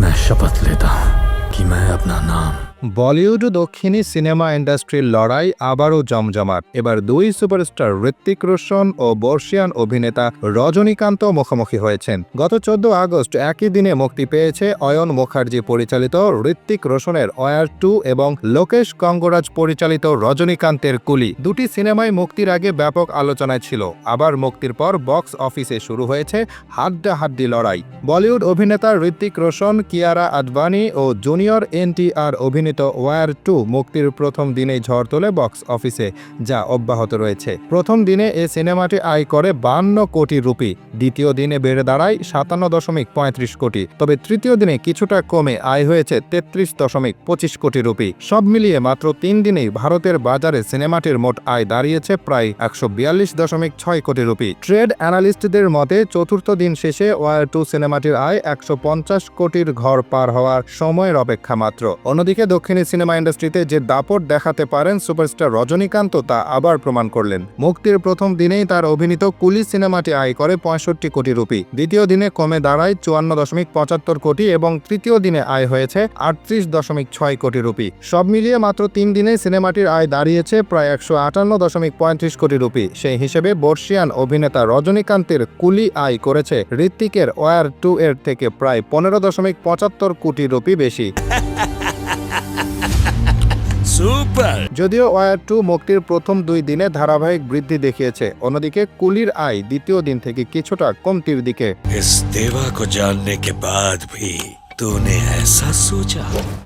मैं शपथ लेता हूँ कि मैं अपना नाम বলিউড ও দক্ষিণী সিনেমা ইন্ডাস্ট্রির লড়াই আবারও জমজমাট। এবার দুই সুপারস্টার ঋত্বিক রোশন ও বর্ষিয়ান অভিনেতা রজনীকান্ত মুখোমুখি হয়েছেন। গত চোদ্দ আগস্ট একই দিনে মুক্তি পেয়েছে অয়ন মুখার্জি পরিচালিত ঋত্বিক রোশনের অয়ার টু এবং লোকেশ কঙ্গরাজ পরিচালিত রজনীকান্তের কুলি। দুটি সিনেমায় মুক্তির আগে ব্যাপক আলোচনায় ছিল। আবার মুক্তির পর বক্স অফিসে শুরু হয়েছে হাড্ডাহাড্ডি লড়াই। বলিউড অভিনেতা ঋত্বিক রোশন, কিয়ারা আদবানি ও জুনিয়র এনটিআর অভিনীত ওয়ার টু মুক্তির প্রথম দিনেই ঝড় তোলে বক্স অফিসে, যা অব্যাহত রয়েছে। প্রথম দিনে এ সিনেমাটি আয় করে বান্ন কোটি রুপি, দ্বিতীয় দিনে বেড়ে দাঁড়ায় সাতান্ন দশমিক পঁয়ত্রিশ কোটি, তবে তৃতীয় দিনে কিছুটা কমে আয় হয়েছে তেত্রিশ দশমিক পঁচিশ কোটি রুপি। সব মিলিয়ে মাত্র তিন দিনেই ভারতের বাজারে সিনেমাটির মোট আয় দাঁড়িয়েছে প্রায় একশো বিয়াল্লিশ দশমিক ছয় কোটি রুপি। ট্রেড অ্যানালিস্টদের মতে, চতুর্থ দিন শেষে ওয়ার টু সিনেমাটির আয় একশো পঞ্চাশ কোটির ঘর পার হওয়ার সময়ের অপেক্ষা মাত্র। অন্যদিকে দক্ষিণী সিনেমা ইন্ডাস্ট্রিতে যে দাপট দেখাতে পারেন সুপারস্টার রজনীকান্ত, তা আবার প্রমাণ করলেন। মুক্তির প্রথম দিনেই তার অভিনীত কুলি সিনেমাটি আয় করে পঁয়ষট্টি কোটি রুপি। দ্বিতীয় দিনে কমে দাঁড়ায় চুয়ান্ন দশমিক পঁচাত্তর কোটি এবং তৃতীয় দিনে আয় হয়েছে আটত্রিশ দশমিক ছয় কোটি রুপি। সব মিলিয়ে মাত্র তিন দিনে সিনেমাটির আয় দাঁড়িয়েছে প্রায় একশো আটান্ন দশমিক পঁয়ত্রিশ কোটি রুপি। সেই হিসেবে বর্ষিয়ান অভিনেতা রজনীকান্তের কুলি আয় করেছে ঋত্বিকের ওয়ার টু এর থেকে প্রায় পনেরো দশমিক পঁচাত্তর কোটি রুপি বেশি। সুপার যদিও ওয়ার টু মুক্তির প্রথম দুই দিনে ধারাবাহিক বৃদ্ধি দেখিয়েছে অন্যদিকে কুলির আয় দ্বিতীয় দিন থেকে কিছুটা কমতির দিকে इस देवा को जानने के बाद भी तूने ऐसा सोचा